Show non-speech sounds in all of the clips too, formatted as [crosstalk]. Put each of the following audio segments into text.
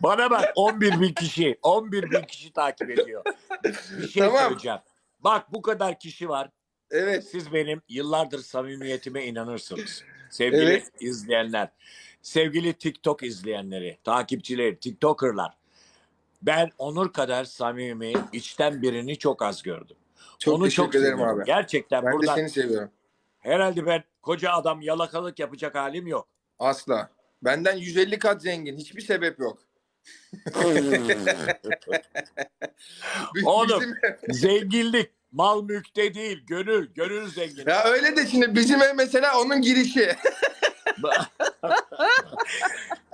Bana bak 11 bin kişi. 11 bin kişi takip ediyor. Bir şey Tamam. söyleyeceğim. Bak bu kadar kişi var. Evet. Siz benim yıllardır samimiyetime inanırsınız. Sevgili Evet. izleyenler. Sevgili TikTok izleyenleri, takipçileri, TikToker'lar. Ben Onur kadar samimi, içten birini çok az gördüm. Çok Onu teşekkür çok ederim seviyorum. abi. Gerçekten Ben de burada seni seviyorum. herhalde ben koca adam yalakalık yapacak halim yok. Asla. Benden 150 kat zengin. Hiçbir sebep yok. [laughs] Oğlum. bizim- Zenginlik mal mülkte değil, gönül, gönül zengin. ya öyle de şimdi bizim ev mesela onun girişi. [laughs]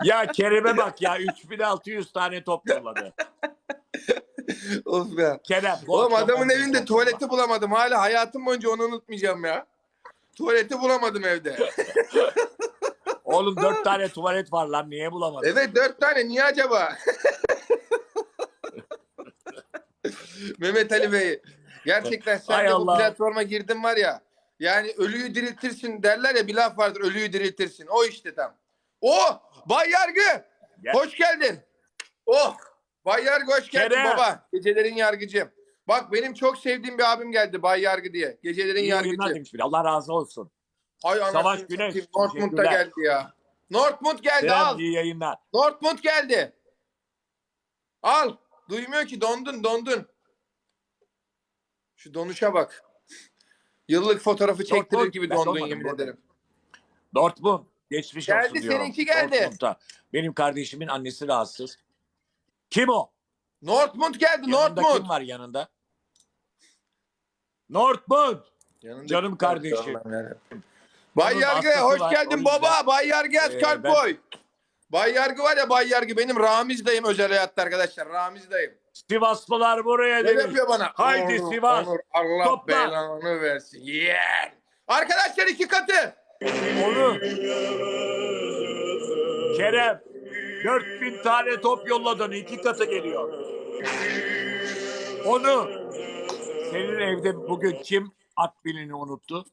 ya Kerem'e bak ya 3600 tane top yolladı. [laughs] of be. Kerem. bu Oğlum akşam adamın 11 evinde top tuvaleti bulamadım. Hala hayatım boyunca onu unutmayacağım ya. Tuvaleti bulamadım evde. Oğlum 4 tane tuvalet var lan niye bulamadın? Evet dört tane. Niye acaba? [laughs] Mehmet Ali Bey. Gerçekten sen Hay de bu Allah. platforma girdin var ya. Yani ölüyü diriltirsin derler ya bir laf vardır ölüyü diriltirsin. O işte tam. Oh! Bay Yargı! Gel. Hoş geldin. Oh! Bay Yargı hoş geldin Kerem. baba. Gecelerin yargıcı. Bak benim çok sevdiğim bir abim geldi Bay Yargı diye. Gecelerin İyi yargıcı. yayınlar demiş biri. Allah razı olsun. Hay anasını Savaş satayım, Güneş, Northmund'da teşekkürler. geldi ya. Northmund geldi Selam al. iyi yayınlar. Northmund geldi. Al. Duymuyor ki dondun dondun. Şu donuşa bak. Yıllık fotoğrafı çektirir Dortmund, gibi ben dondun donmadım, yemin ederim. Dortmund. Geçmiş Geldi, olsun diyorum. seninki geldi. Dortmund'da. Benim kardeşimin annesi rahatsız. Kim o? Northmund geldi Yanında Northmund. kim var yanında? Dortmund. Yanında Canım kim kardeşim. Allah'ım yarabbim. Bay Onun Yargı hoş var, geldin yüzden- baba. Bay Yargı Ee, ben- boy. Bay Yargı var ya Bay Yargı benim Ramiz dayım özel hayatta arkadaşlar. Ramiz dayım. Sivaslılar buraya Ne demiş. yapıyor bana? Haydi Onur, Sivas. Onur, Allah Topla. belanı versin. Yeah. Arkadaşlar iki katı. Onu. Kerem. 4000 tane top yolladın. iki katı geliyor. Onu. Senin evde bugün kim akbilini unuttu?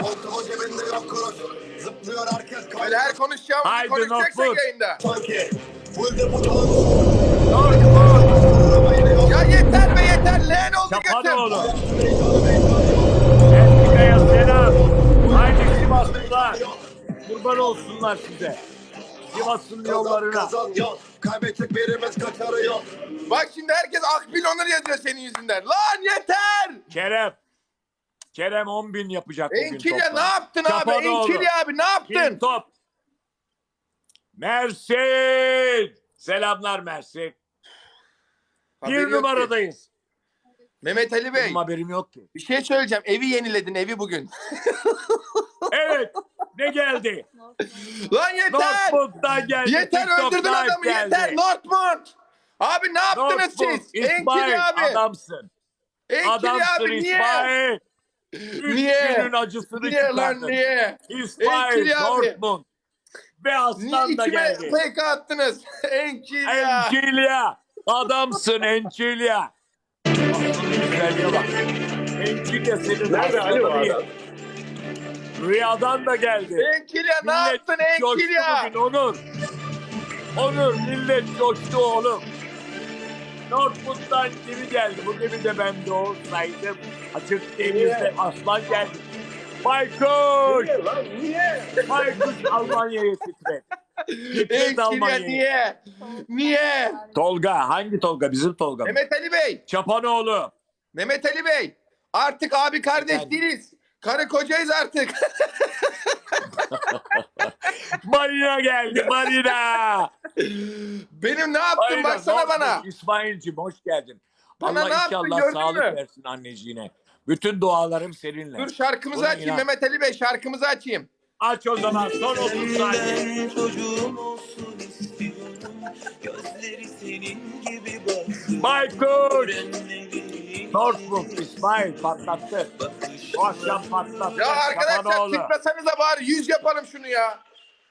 Koltuğu cebinde yok kuruş. Zıplıyor herkes Öyle her konuşacağımızı Haydi konuşacaksak Northwood. yayında. sanki. Dortmund. Ya yeter be yeter. Leğen oldu götüm. Entika'ya selam. Haydi Sivaslılar. Kurban olsunlar size. Sivas'ın Kazan yollarına. kazan yok. Kaybedecek birimiz kaçarı yok. Bak şimdi herkes Akbil Onur yazıyor senin yüzünden. Lan yeter. Kerem. Kerem 10 bin yapacak bugün Enkilya toplam. ne yaptın abi? Çapanoğlu. Enkilya abi ne Kim yaptın? top? Mersin. Selamlar Mersin. Haberi Bir ki. numaradayız. Mehmet Ali Bey Benim haberim yok ki. bir şey söyleyeceğim. Evi yeniledin evi bugün. [laughs] Evet. Ne geldi? Lan yeter. Northwood'dan geldi. Yeter öldürdün adamı geldi. yeter. Northmund. Abi ne yaptınız Northwood, siz? İsmail Enkilya abi. adamsın. Enkilya Adamsın abi niye? İsmail. Üç Niye? günün acısını Niye lan çıkardın. niye? İsmail Enkilya abi. Dortmund. Ve Niye Aslan da içime geldi. PK attınız? [laughs] Enkilya. Enkilya. Adamsın Enkilya. Aslanın güzelliğe bak. Enkilya senin Nerede Ali o adam? Rüyadan da geldi. Enkilya ne Millet yaptın coştu Enkilya? bugün Onur. Onur millet coştu oğlum. Northwood'dan kimi geldi? Bu gemi de ben de olsaydım. Açık denizde aslan geldi. Baykuş! Niye lan niye? Baykuş Almanya'ya titret. Titret Enkilya niye? Niye? Tolga. Hangi Tolga? Bizim Tolga mı? Mehmet Ali Bey. Çapanoğlu. Mehmet Ali Bey. Artık abi kardeş Efendim? değiliz. Karı kocayız artık. [laughs] Marina geldi Marina. Benim ne yaptın Aynen, baksana bana. İsmail'cim hoş geldin. Bana Allah ne yaptın, inşallah gördün sağlık mü? versin anneciğine. Bütün dualarım seninle. Dur şarkımızı Buna açayım inan. Mehmet Ali Bey şarkımızı açayım. Aç o zaman son 30 saniye. Çocuğum olsun istiyorum Gözleri senin gibi baksın Baykuş. Northbrook İsmail patlattı. O akşam patlattı. Ya arkadaşlar Çapanoğlu. çıkmasanıza bari yüz yapalım şunu ya.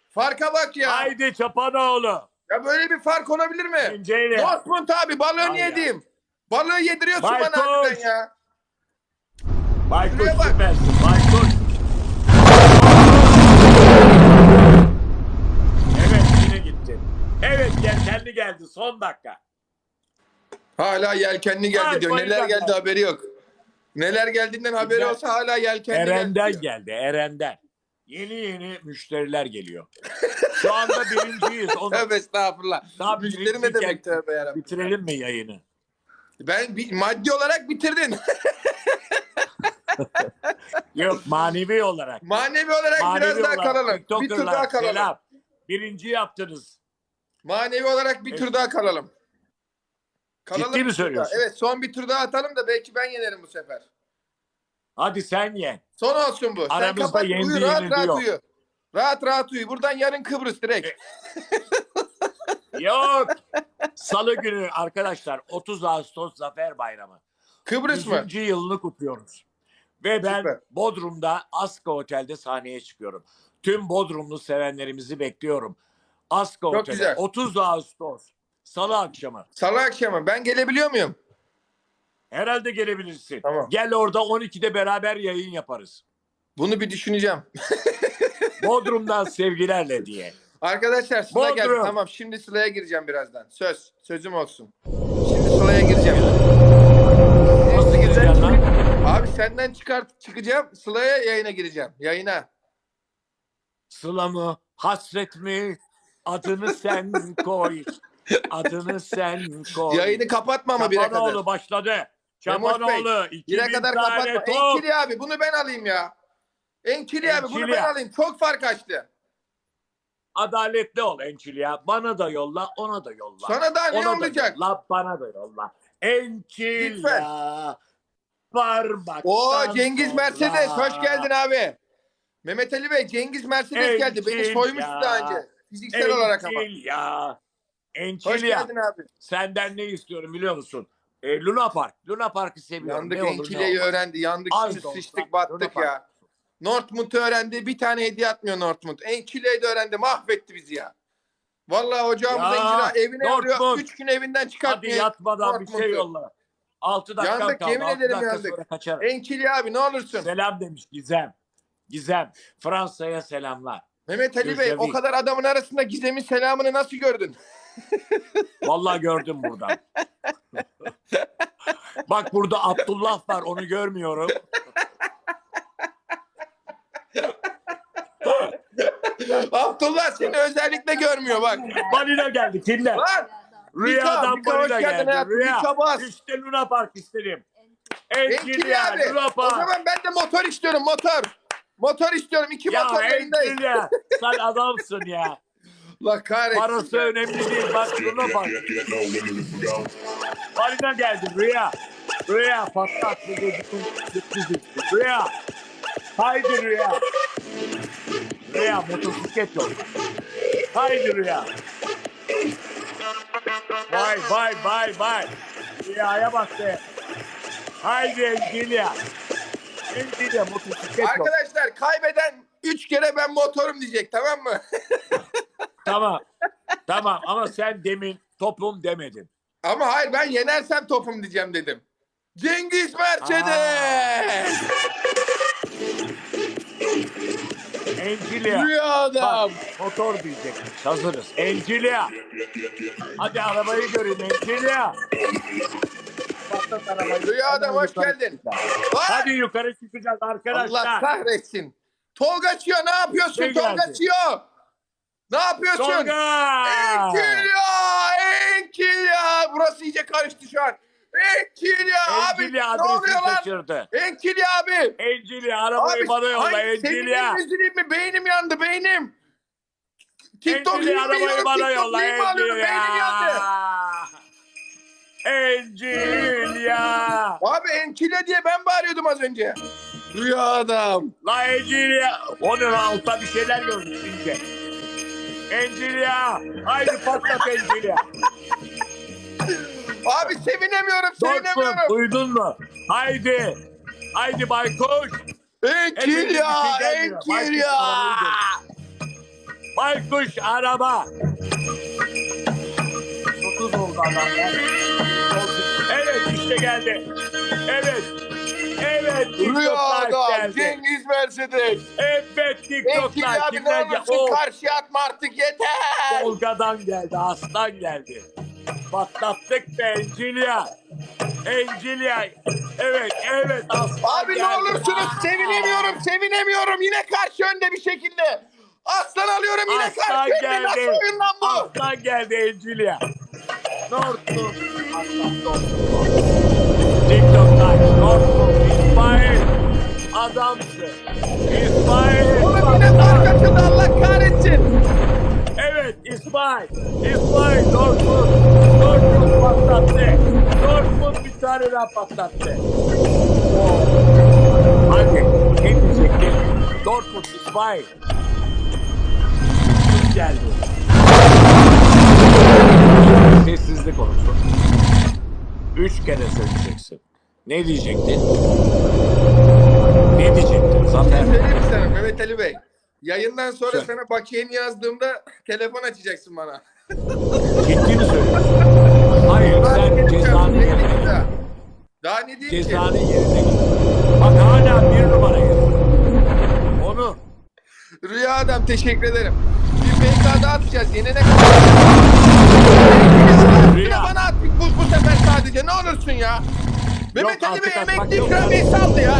Farka bak ya. Haydi Çapanoğlu. Ya böyle bir fark olabilir mi? İnceyle. Dortmund abi balığı niye diyeyim? Balığı yediriyorsun Baykuş. bana harbiden ya. Baykuş Şuraya Baykuş. Evet yine gitti. Evet gel, kendi geldi son dakika. Hala yelkenli geldi Ay, diyor. Neler geldi ben. haberi yok. Neler geldiğinden haberi olsa hala yelkenli Eren'den geldi. geldi. Eren'den. Yeni yeni müşteriler geliyor. Şu anda birinciyiz. Onu Tövbe estağfurullah. Daha Müşteri ne demek tövbe yarabbim. bitirelim mi yayını? Ben bir, maddi olarak bitirdin. [laughs] Yok manevi olarak. Manevi olarak Manevi biraz daha olarak kalalım. Bir tur daha kalalım. Selam. Birinci yaptınız. Manevi olarak bir tur daha kalalım. Kalalım Ciddi mi söylüyorsun? Evet son bir tur daha atalım da belki ben yenerim bu sefer. Hadi sen ye. Son olsun bu. Sen Aramızda kapat yendi, uyu rahat yenildi rahat yok. uyu. Rahat rahat uyu. Buradan yarın Kıbrıs direkt. E, Yok. Salı günü arkadaşlar 30 Ağustos Zafer Bayramı. Kıbrıs mı? 100. yılını kutluyoruz. Ve ben Süper. Bodrum'da Aska Otel'de sahneye çıkıyorum. Tüm Bodrumlu sevenlerimizi bekliyorum. Aska Çok Otel'e güzel. 30 Ağustos Salı akşamı. Salı akşamı. Ben gelebiliyor muyum? Herhalde gelebilirsin. Tamam. Gel orada 12'de beraber yayın yaparız. Bunu bir düşüneceğim. [laughs] Bodrum'dan sevgilerle diye. Arkadaşlar Sıla Bodrum. geldi. Tamam şimdi Sıla'ya gireceğim birazdan. Söz. Sözüm olsun. Şimdi Sıla'ya gireceğim. Nasıl gireceksin lan? Abi senden çıkart çıkacağım. Sıla'ya yayına gireceğim. Yayına. Sıla mı? Hasret mi? Adını sen koy. Adını sen koy. Yayını kapatma ama bire kadar. Çapanoğlu başladı. Çapanoğlu. Bire 2000 kadar kapatma. top. Enkili abi bunu ben alayım ya. Enkili abi bunu Enkili ben ya. alayım. Çok fark açtı. Adaletli ol Encilya. Bana da yolla, ona da yolla. Sana daha ne ona olacak? Da yolla, bana da yolla. Encilya. Lütfen. Parmaktan Oo Cengiz sonra. Mercedes hoş geldin abi. Mehmet Ali Bey Cengiz Mercedes geldi. Beni Enkil soymuştu ya. daha önce. Fiziksel olarak ama. Encilya. Hoş Encilya. geldin abi. Senden ne istiyorum biliyor musun? E, Luna Park. Luna Park'ı seviyorum. Yandık ne olur Enkile'yi ne olmaz. öğrendi. Yandık Az da olsa sıçtık Luna battık Park. ya. Northmund'u öğrendi. Bir tane hediye atmıyor Northmund. Enkile'yi de öğrendi. Mahvetti bizi ya. Vallahi ocağımıza Ya, incira evine alıyor. Üç gün evinden Hadi çıkartmıyor. yatmadan bir şey yolla. 6 dakika Yandık, kaldı. yemin Altı ederim dakika yandık. sonra kaçarım. Enkili abi ne olursun. Selam demiş Gizem. Gizem. Fransa'ya selamlar. Mehmet Ali Bey o kadar adamın arasında Gizem'in selamını nasıl gördün? Vallahi gördüm buradan. Bak burada Abdullah var onu görmüyorum. Abdullah seni özellikle görmüyor bak. Balina geldi kimler? Lan Rüyadan Mika, Mika hoş balina geldin geldi. hayatım. Rüya. Mika bas. İşte Luna Park istedim. Enkili Enkilya, abi. Luna O Park. zaman ben de motor istiyorum motor. Motor istiyorum. İki Ya motor yayındayız. Enkilya sen adamsın ya. Allah kahretsin. Parası ya. önemli değil. Bak Luna Park. Balina geldi Rüya. Rüya patlat bu gözükün sürpriz etti. Rüya. Haydi Rüya. Rüya motosiklet yok. Haydi Rüya. Vay vay vay vay. Rüyaya bak be. Haydi Encilya. Encilya motosiklet yok. Arkadaşlar kaybeden üç kere ben motorum diyecek tamam mı? [laughs] Tamam. Tamam ama sen demin topum demedin. Ama hayır ben yenersem topum diyeceğim dedim. Cengiz Mercedes. Encilya. Rüya adam. Bak, motor diyecek. Hazırız. Encilya. Hadi arabayı görün Encilya. Patlat arabayı. Rüya adam Hemen hoş geldin. Lan! Hadi yukarı çıkacağız arkadaşlar. Allah kahretsin. Tolga Çiyo ne yapıyorsun Ne Tolga geldi? Çiyo? Ne yapıyorsun? Tolga. Enkilya! Enkilya! Burası iyice karıştı şu an. Enkilya! Abi Encilya ne lan? şaşırdı. Enkilya abi! Encilya arabayı bana yolla ay, Encilya. sevineyim mi üzüleyim mi? Beynim yandı beynim. TikTok Encilya yayın arabayı bana TikTok yolla yayın alıyorum, beynim yandı. Encilya. Encilya. Abi Enkilya diye ben bağırıyordum az önce. Rüya adam. La Encilya. Onun altta bir şeyler gördüm şimdi. Encilya. Haydi patlat Encilya. Abi sevinemiyorum, sevinemiyorum. duydun mu? Haydi. Haydi Baykuş. Bir şey gelmiyor. Enkilya. Baykuş araba. 30 oldu adamlar. Evet işte geldi. Evet. Evet. Rüya TikTok'lar adam, geldi. Cengiz Mercedes. Evet TikTok'lar abi ne kimler geldi? olursun Oh, karşıya atma artık yeter. Tolga'dan geldi. Aslan geldi. Patlattık be Encilia. Encilia. Evet evet aslan Abi ne geldi. olursunuz sevinemiyorum sevinemiyorum yine karşı önde bir şekilde. Aslan alıyorum yine Aslan karşı önde geldi. nasıl oyun lan bu? Aslan geldi Encilia. Northwood. Aslan Northwood. TikTok Live. İsmail. Adamsın. İsmail. Oğlum yine fark açıldı Allah kahretsin. Evet İsmail. İsmail Dortmund. Dortmund patlattı. Dortmund bir tane daha patlattı. Hadi ne diyecektin? Dortmund İsmail. Kim geldi? Sessizlik olsun. Üç kere söyleyeceksin. Ne diyecektin? Ne diyecektin? Zafer. Söyleyeyim sana Mehmet Ali Bey? Yayından sonra Söyle. sana bakiyeni yazdığımda telefon açacaksın bana. Ciddi mi söylüyorsun? Hayır Daha sen cezanı yerine git. daha? Ne diyeyim ki? Cezanın yerine git. Bak hala bir numarayız. Onu Rüya adam teşekkür ederim. Bir PK daha atacağız yenene kadar. Bir de Rüya. bana at bu, bu sefer sadece ne olursun ya. Mehmet Ali Bey emekli yok. ikramiye saldı ya.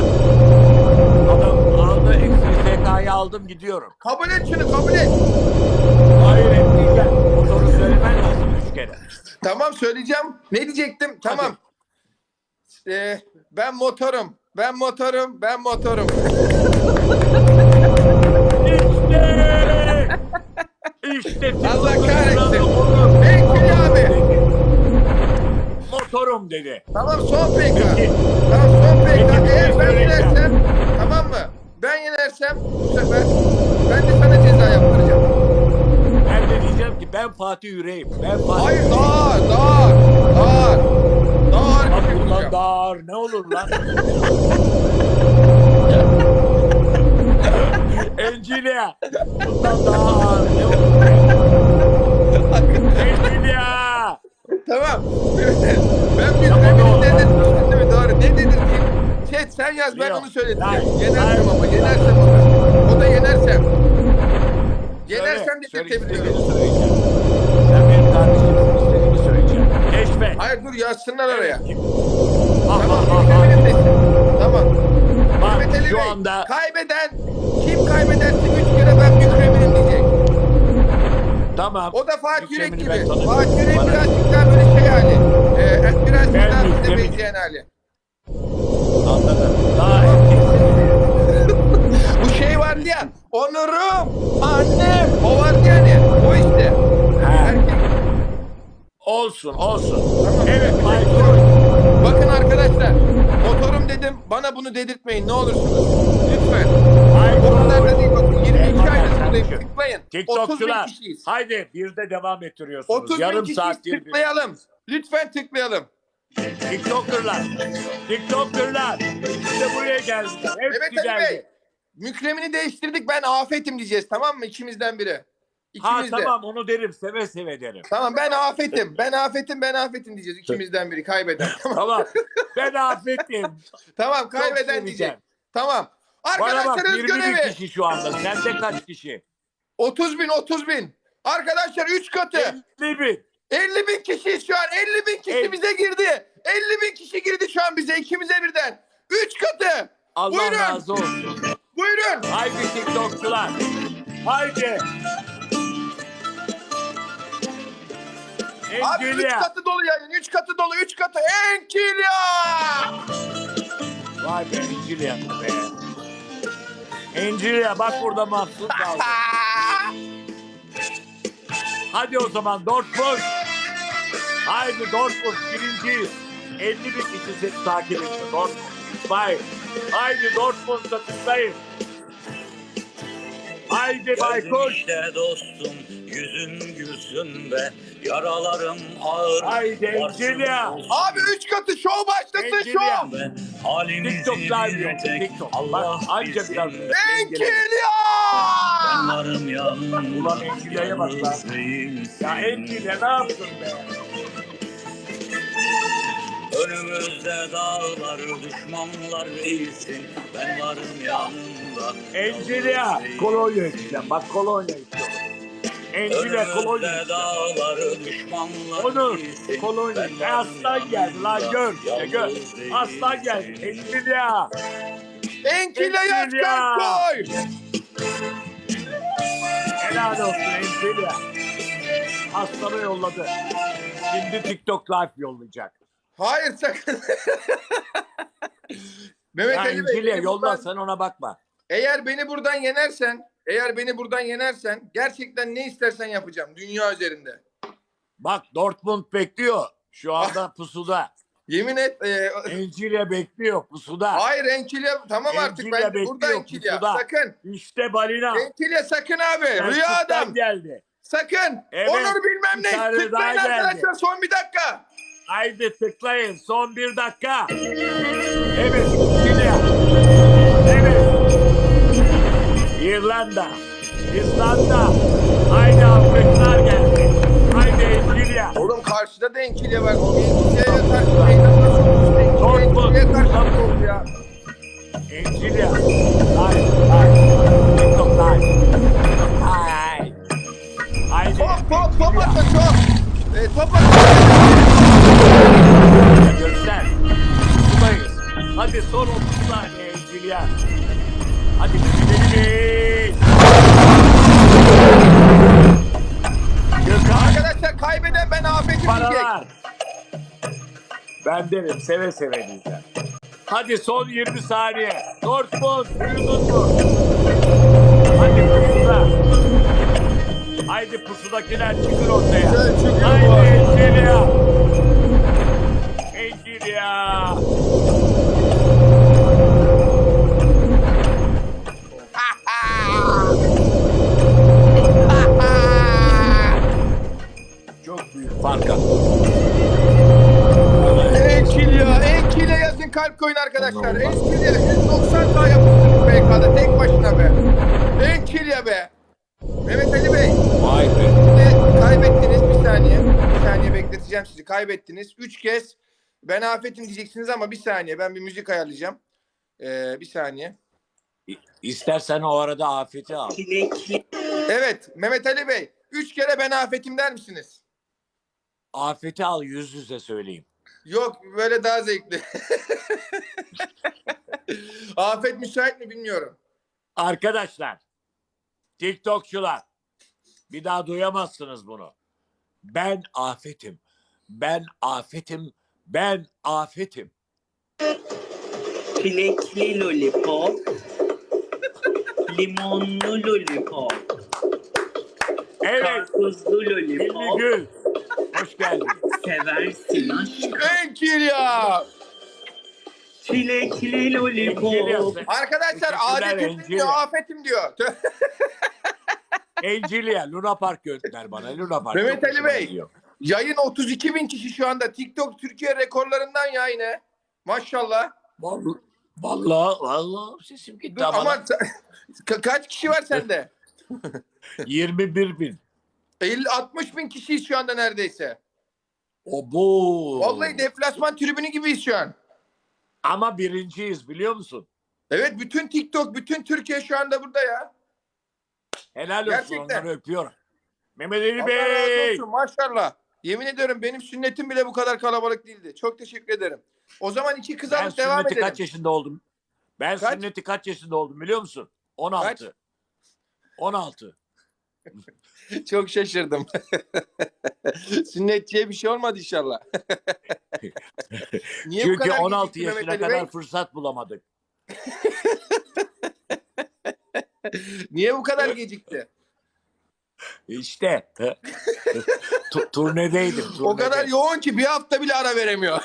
adam aldı eksi SK'yı aldım gidiyorum. Kabul et şunu kabul et. Hayır etmeyeceğim. Motoru söylemen lazım üç kere. Tamam söyleyeceğim. Ne diyecektim? Tamam. Ee, ben motorum. Ben motorum. Ben motorum. İşte! İşte Allah kahretsin. Peki abi. Motorum dedi. Tamam son PK. Peki. Tamam son PK. Peki, Eğer ben söyleyeceğim. yenersem tamam mı? Ben yenersem bu sefer ben de sana ceza yaptıracağım. Ben de diyeceğim ki ben Fatih Yüreğim. Ben Fatih Hayır Yüreğim. daha daha daha bir şey daha ağır ne olur lan? [laughs] Encilia. Bundan daha ağır ne olur? Encilia. Tamam. [laughs] ben bir Tamam, bir dedirtmiştim değil? Doğru. Ne dedirteyim? Chat sen yaz ben onu söyledim. Yenersem ama yenersem o da. O da yenersem. Yenersem de istediğini söyleyeceğim. Sen benim kardeşimsin istediğini söyleyeceğim. Keşfe. Hayır dur yazsınlar oraya. Ha, Tamam. ha, ha. Mükremin'desin. Tamam. Bak şu anda kaybeden kim kaybederse üç kere ben Mükremin'im diyecek. Tamam. O da Fatih Yürek gibi. Fatih Yürek birazcık daha böyle şey hali. Ee, birazcık Ben daha bize benzeyen hali. Anladım. Daha. [laughs] Bu şey vardı ya. Onurum, annem. O vardı yani. O işte. Ha, Erkek. olsun olsun. Tamam. Evet Michael. Bakın arkadaşlar. Motorum dedim. Bana bunu dedirtmeyin ne olursunuz. Lütfen. Kadar da değil bakın. 22 Eyvallah aydır buradayım. Tıklayın. 30 bin TikTokçular. kişiyiz. Haydi bir de devam ettiriyorsunuz. 30 bin Yarım kişiyiz. saattir bir. Tıklayalım. Lütfen tıklayalım. TikToker'lar. TikToker'lar. İşte buraya geldiler. Hepsi Mehmet Ali geldi. Bey. Mükremini değiştirdik. Ben afetim diyeceğiz tamam mı? İkimizden biri. Ha İkimiz de. tamam onu derim seve seve derim. Tamam ben afetim. Ben afetim ben afetim diyeceğiz. İkimizden biri kaybeden. Tamam. [laughs] tamam. Ben affettim. Tamam kaybeden seveceğim. diyecek. Tamam. Bana bak Arkadaşlar öz 20 bin görevi. kişi şu anda. Sende kaç kişi? 30 bin 30 bin. Arkadaşlar 3 katı. 50 bin. 50 bin kişi şu an. 50 bin kişi El- bize girdi. 50 bin kişi girdi şu an bize. ikimize birden. 3 katı. Allah Buyurun. razı olsun. Buyurun. Haydi TikTokçular. Haydi. Abi 3 Encilya. katı dolu yayın. 3 katı dolu. 3 katı. Enkilya. Vay be Encilya be. Encilya bak burada mahsur kaldı. [laughs] Hadi o zaman Dortmund. Haydi Dortmund birinciyiz. 50 bin kişi seni takip etti Dortmund. İsmail. Haydi Dortmund'da tıklayın. Haydi Baykuş. işte dostum yüzün gülsün be Yaralarım ağır Encilya. olsun Abi 3 katı. Şov başlasın Encilya. şov. be Halimizi TikTok live bir yok. tek TikTok. Allah Bak anca bilsin biraz. Ben varım yanımda Ulan Encilya'ya bak lan. Ya Encilya ne yaptın be? Önümüzde dağlar düşmanlar değilsin Ben varım yalnız değilsin. Kolonya içeceğim. Bak kolonya içiyorum. Encile kolonya. Önümüzde dağları düşmanlar Onur kolonya. E, aslan geldi lan gör işte gör. Aslan geldi. Encile ya. Enkile kalp koy. Helal olsun Encile. Aslanı yolladı. Şimdi TikTok live yollayacak. Hayır sakın. Mehmet Ya Ali Bey. Encile beni yolla buradan- sen ona bakma. Eğer beni buradan yenersen, eğer beni buradan yenersen gerçekten ne istersen yapacağım dünya üzerinde. Bak Dortmund bekliyor. Şu anda [laughs] pusuda. Yemin et. E, [laughs] Encile bekliyor pusuda. hayır Enkilya tamam artık Enkilya ben bekliyor, burada Enkilya. pusuda. Sakın. İşte balina. Enkilya sakın abi. Rüya Selçuk'tan adam. geldi. Sakın. Evet, Onur bilmem bir ne. tane Tıklayın daha geldi. arkadaşlar son bir dakika. Haydi tıklayın. Son bir dakika. Evet. İrlanda. İzlanda. Haydi Afrikalar geldi. Haydi Encile. Oğlum karşıda da Enkilya var. Enkilya'ya karşı meydan nasıl Ben derim seve seve diyeceğim. Hadi son 20 saniye. Dortmund duydun mu? Hadi pusuda. Haydi pusudakiler çıkın ortaya. Haydi Yılmaz. Encilya. Arkadaşlar. Enkilya 190 daha yapıştırmış BK'da tek başına be. Enkilya be. Mehmet Ali Bey, Vay be. şimdi kaybettiniz bir saniye. Bir saniye bekleteceğim sizi. Kaybettiniz. Üç kez ben afetim diyeceksiniz ama bir saniye ben bir müzik ayarlayacağım. Ee, bir saniye. İstersen o arada afeti al. Evet Mehmet Ali Bey. Üç kere ben afetim der misiniz? Afeti al yüz yüze söyleyeyim. Yok böyle daha zevkli. [laughs] Afet müsait mi bilmiyorum. Arkadaşlar, TikTokçular bir daha duyamazsınız bunu. Ben afetim. Ben afetim. Ben afetim. Çilekli lollipop. Limonlu lollipop. Evet, Karpuzlu Hilmi lollipop. Gül. Hoş geldin. Seversin aşkım. Enkilya. Çilekli lollipop. Arkadaşlar adetim diyor, afetim diyor. Encilya, Luna Park gönder bana. Luna Park. Mehmet Ali Bey. gidiyor. Yayın 32 bin kişi şu anda. TikTok Türkiye rekorlarından ya yine. Maşallah. Vallahi, vallahi, vallahi sesim gitti Dur, ama. ama [laughs] Ka- kaç kişi var sende? [laughs] 21 bin. 50 60 bin kişiyiz şu anda neredeyse. O bu. Vallahi deplasman tribünü gibiyiz şu an. Ama birinciyiz biliyor musun? Evet bütün TikTok, bütün Türkiye şu anda burada ya. Helal olsun Gerçekten. onları öpüyorum. Mehmet Ali Allah razı Bey. olsun maşallah. Yemin ediyorum benim sünnetim bile bu kadar kalabalık değildi. Çok teşekkür ederim. O zaman iki kız Ben alıp devam sünneti edelim. kaç yaşında oldum? Ben Kaç? sünneti kaç yaşında oldum biliyor musun? 16. Kaç? 16. [laughs] Çok şaşırdım. [laughs] Sünnetçiye bir şey olmadı inşallah. [laughs] Niye bu Çünkü kadar 16 gecikti Mehmet yaşına Ali kadar Bey? fırsat bulamadık. Niye bu kadar gecikti? İşte. Tu- turnedeydim. Turnede. O kadar yoğun ki bir hafta bile ara veremiyor.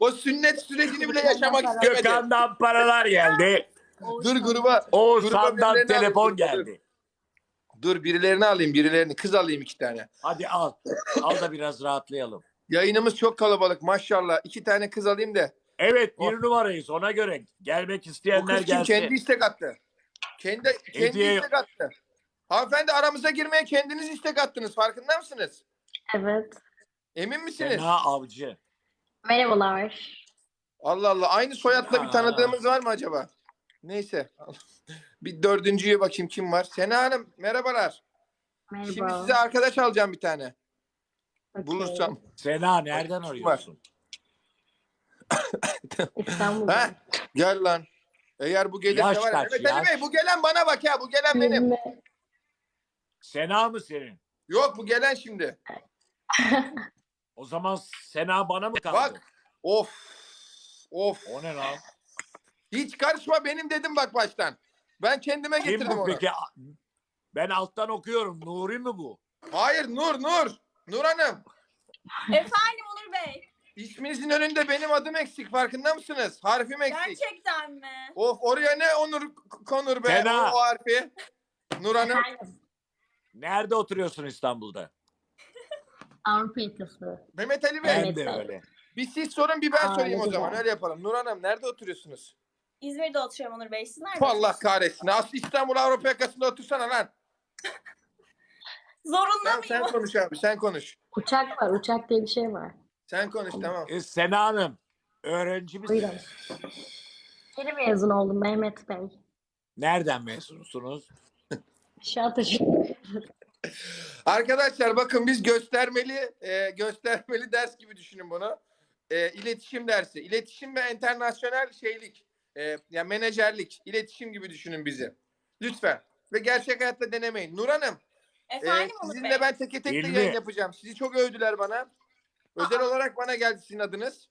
o sünnet sürecini bile yaşamak istemedi. Gökhan'dan paralar geldi. Dur gruba. Oğuzhan'dan birilerini telefon alayım, geldi. Dur birilerini alayım birilerini. Kız alayım iki tane. Hadi al. Al da biraz rahatlayalım. Yayınımız çok kalabalık maşallah. İki tane kız alayım da. Evet bir numarayız ona göre. Gelmek O isteyenler kız kim? gelsin. Kendi istek attı. Kendi, kendi Hediye- istek attı. Hanımefendi aramıza girmeye kendiniz istek attınız. Farkında mısınız? Evet. Emin misiniz? Sena Avcı. Merhabalar. Allah Allah. Aynı soyadla bir tanıdığımız var mı acaba? Neyse. [laughs] bir dördüncüye bakayım kim var. Sena Hanım merhabalar. Merhaba. Şimdi size arkadaş alacağım bir tane. Okey. Bulursam. Sena nereden arıyorsun? [laughs] İstanbul'da. Ha? Gel lan. Eğer bu gelirse Yaş var ya. kaç, Mehmet Ali yaş? Bey bu gelen bana bak ya. Bu gelen benim. Sena mı senin? Yok bu gelen şimdi. O zaman Sena bana mı kaldı? Bak. Of. Of. O ne lan? Hiç karışma benim dedim bak baştan. Ben kendime Kim getirdim bu onu. peki? Ben alttan okuyorum. Nuri mi bu? Hayır Nur Nur. Nur Hanım. Efendim Onur Bey. İsminizin önünde benim adım eksik farkında mısınız? Harfim eksik. Gerçekten mi? Of oraya ne onur konur be Fena. o, o harfi. Nur Hanım. Nerede oturuyorsun İstanbul'da? [laughs] Avrupa yakası. Mehmet Ali Bey. Ben de öyle. Bir siz sorun bir ben Aa, sorayım o güzel. zaman. Öyle yapalım. Nur Hanım nerede oturuyorsunuz? İzmir'de oturuyorum Onur Bey. Siz nerede? Allah kahretsin. Aslı İstanbul Avrupa yakasında otursana lan. Zorunda Sen, sen mıyım? konuş abi sen konuş. Uçak var. Uçak diye bir şey var. Sen konuş tamam. E, Sena Hanım öğrenci misin? Buyurun. Yeni mezun oldum Mehmet Bey. Nereden mezunsunuz? Nişantaşı. Arkadaşlar bakın biz göstermeli e, göstermeli ders gibi düşünün bunu. E, iletişim dersi. İletişim ve internasyonel şeylik. E, yani menajerlik. iletişim gibi düşünün bizi. Lütfen. Ve gerçek hayatta denemeyin. Nur Hanım e, Efendim Bey. sizinle ben teke tek de yayın yapacağım. Sizi çok övdüler bana. Özel olarak bana geldi sizin adınız.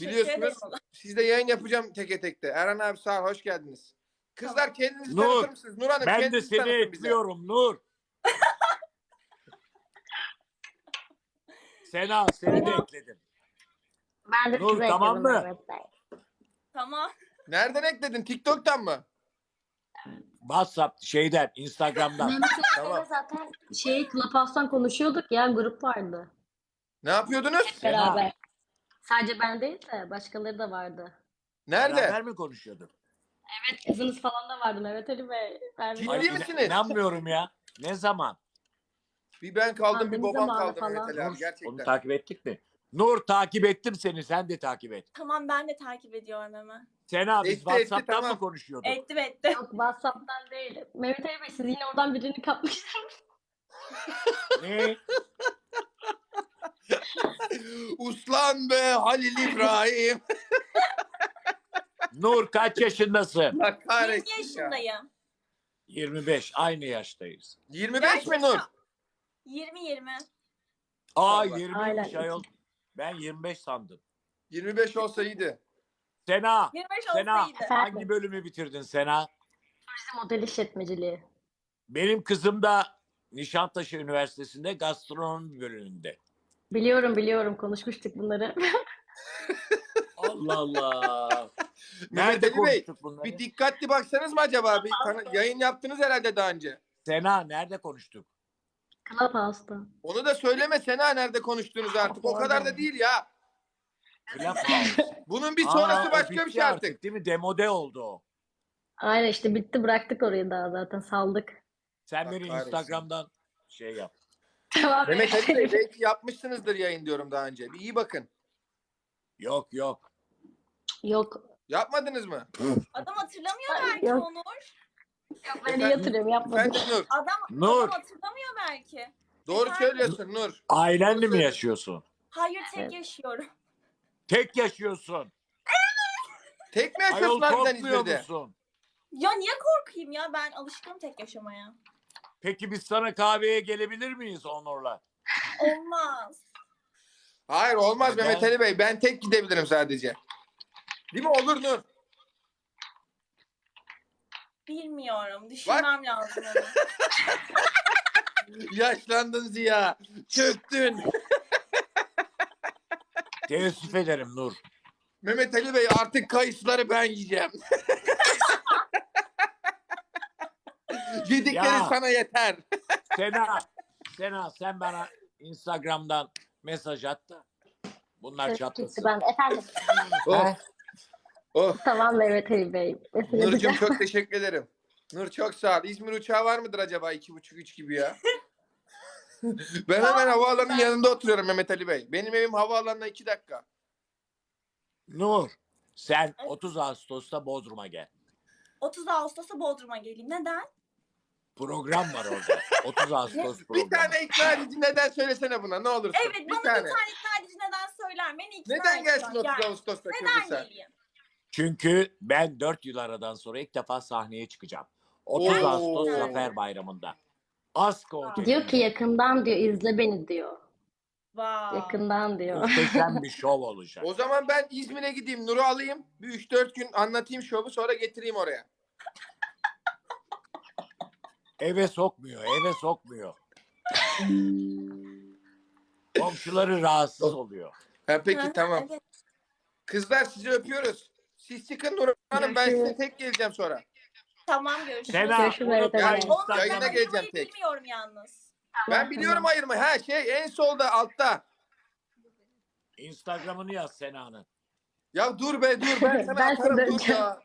Biliyorsunuz. Sizde yayın yapacağım teke tekte. Erhan abi sağ ol, hoş geldiniz. Kızlar kendinizi Nur, tanıtır mısınız? Nur Hanım Ben de seni ekliyorum Nur. [laughs] Sena seni de ekledim. Ben de Nur, tamam mı? Bey. Tamam. Nereden ekledin? TikTok'tan mı? WhatsApp şeyden Instagram'dan. Mehmet Tamam. zaten şey Clubhouse'dan konuşuyorduk ya grup vardı. Ne yapıyordunuz? Beraber. Sadece ben değil de başkaları da vardı. Nerede? Beraber mi konuşuyorduk? Evet kızınız falan da vardı Mehmet Ali Bey. Ben Ciddi Ay, misiniz? inan- İnanmıyorum ya. Ne zaman? Bir ben kaldım bir Pandemi babam zamanı kaldı falan. Mehmet Ali abi gerçekten. Onu takip ettik mi? Nur takip ettim seni. Sen de takip et. Tamam ben de takip ediyorum hemen. Sena biz Etti, etti, WhatsApp'tan tamam. mı konuşuyorduk? Ettim ettim. Yok WhatsApp'tan değil. Mehmet Ali Bey siz yine oradan birini kapmışsınız. Ne? [laughs] Uslan be Halil İbrahim. [laughs] Nur kaç yaşındasın? Allah 20 kahretsin ya. yaşındayım. 25. Aynı yaştayız. 25 mi Nur? 20-20. Aa Allah. 20 Aynen. ayol. Ben 25 sandım. 25 olsa iyiydi. Sena, 25 Sena olsaydı. hangi bölümü bitirdin Sena? Turizm model işletmeciliği. Benim kızım da Nişantaşı Üniversitesi'nde gastronomi bölümünde. Biliyorum biliyorum konuşmuştuk bunları. [laughs] Allah Allah. [laughs] Mehmet Nerede Ali Bey konuştuk bunları? bir dikkatli baksanız mı acaba? Bir yayın yaptınız herhalde daha önce. Sena nerede konuştuk? Clubhouse'da. Onu da söyleme Sena nerede konuştuğunuzu artık. O kadar da değil ya. Clubhouse. [laughs] Bunun bir Aa, sonrası o başka bir bitti şey artık. Değil mi? Demode oldu o. Aynen işte bitti bıraktık orayı daha zaten saldık. Sen Bak beni kahretsin. Instagram'dan şey yap. Tamam. Mehmet Ali Bey [laughs] belki yapmışsınızdır yayın diyorum daha önce. Bir iyi bakın. Yok yok. Yok. Yapmadınız mı? Adam hatırlamıyor Ay, belki yok. Onur. Yok ben iyi yatırıyorum yapmadım. Efendim Nur. Adam, Nur. adam hatırlamıyor belki. Doğru Efendim? söylüyorsun Nur. Ailenle mi yaşıyorsun? Hayır tek Evet. yaşıyorum. Tek yaşıyorsun. Tek mi Ayol yaşıyorsun harbiden korkmuyor İzmir'de? musun? Ya niye korkayım ya? Ben alışkınım tek yaşamaya. Peki biz sana kahveye gelebilir miyiz Onur'la? Olmaz. Hayır olmaz Neden? Mehmet Ali Bey. Ben tek gidebilirim sadece. Değil mi? Olur Nur. Bilmiyorum. Düşünmem lazım onu. [laughs] Yaşlandın Ziya. Çöktün. Teessüf ederim Nur. Mehmet Ali Bey artık kayısıları ben yiyeceğim. [laughs] Yedikleri Ya. sana yeter. Sena, Sena sen bana Instagram'dan mesaj at da bunlar Ses çatlasın. ben. Efendim. Oh. Oh. tamam Mehmet Ali Bey. Mesaj Nurcuğum atacağım. çok teşekkür ederim. Nur çok sağ ol. İzmir uçağı var mıdır acaba? iki buçuk üç gibi ya. [laughs] ben hemen havaalanının yanında oturuyorum Mehmet Ali Bey. Benim evim havaalanına iki dakika. Nur sen 30 Ağustos'ta Bodrum'a gel. 30 Ağustos'ta Bodrum'a geleyim. Neden? Program var orada. [laughs] 30 Ağustos Bir programı. tane ikna edici neden söylesene buna ne olursun. Evet bir bana tane. bir tane ikna edici neden söyler? Beni ikna Neden gelsin şu an. 30 Gel. Ağustos'ta Neden Kıbrıs'a? geleyim? Çünkü ben 4 yıl aradan sonra ilk defa sahneye çıkacağım. 30 Oo. Ağustos Zafer Bayramı'nda. Asko. Diyor ki yakından diyor izle beni diyor. Vay. Yakından diyor. Muhteşem bir şov olacak. O zaman ben İzmir'e gideyim Nur'u alayım. Bir 3-4 gün anlatayım şovu sonra getireyim oraya. Eve sokmuyor, eve sokmuyor. Komşuları rahatsız oluyor. Ha, peki tamam. evet. Kızlar sizi öpüyoruz. Siz çıkın Nur Hanım ben size tek geleceğim sonra. Tamam görüşürüz. Sena, Görüşürüz ben Yayına ben geleceğim ayırmayı tek. bilmiyorum yalnız. Ben biliyorum ayırmayı. Ha şey en solda altta. Instagram'ını yaz Sena'nın. Ya dur be dur ben [laughs] sana Ben atarım sana dur döneceğim. ya.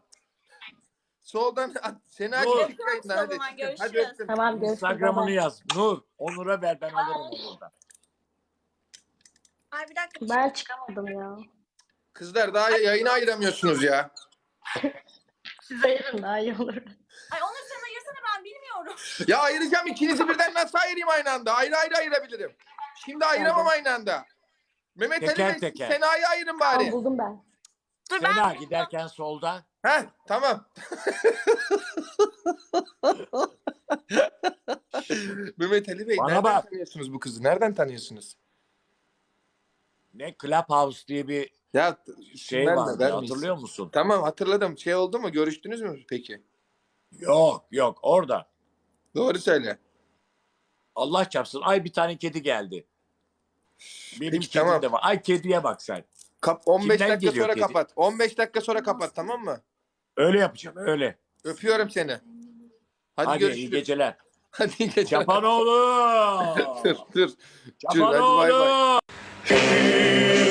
Soldan [laughs] at. Seni Dur. hadi. Çıkın. Hadi görüşürüz. öptüm. Tamam görüşürüz. Instagram'ını baba. yaz. Nur, Onur'a ver ben alırım onu oradan. Ay bir dakika. Ben çıkamadım ya. Kızlar daha yayını ayıramıyorsunuz ya. [laughs] Siz ayırın daha iyi olur. Ay Onur sen ayırsana ben bilmiyorum. Ya ayıracağım ikinizi birden nasıl ayırayım aynı anda? Ayrı ayrı ayırabilirim. Şimdi ayıramam aynı anda. Mehmet Ali Teker Bey siz teker. Sena'yı ayırın Tamam bari. buldum ben. Dur ben Sena buldum. giderken solda. Heh tamam. [laughs] Mehmet Ali Bey Bana nereden bak. tanıyorsunuz bu kızı? Nereden tanıyorsunuz? Ne Clubhouse diye bir Ya şey verme, vardı verme. hatırlıyor musun? Tamam hatırladım. Şey oldu mu? Görüştünüz mü peki? Yok yok orada. Doğru söyle. Allah çarpsın. Ay bir tane kedi geldi. Benim Peki, kedim tamam. de var. Ay kediye bak sen. Kap 15 Kimden dakika sonra kedi? kapat. 15 dakika sonra kapat tamam mı? Öyle yapacağım öyle. Öpüyorum seni. Hadi, Hadi, iyi görüşürüz. geceler. [laughs] Hadi iyi geceler. Çapanoğlu. [laughs] dur dur. hadi bay bay. Hey.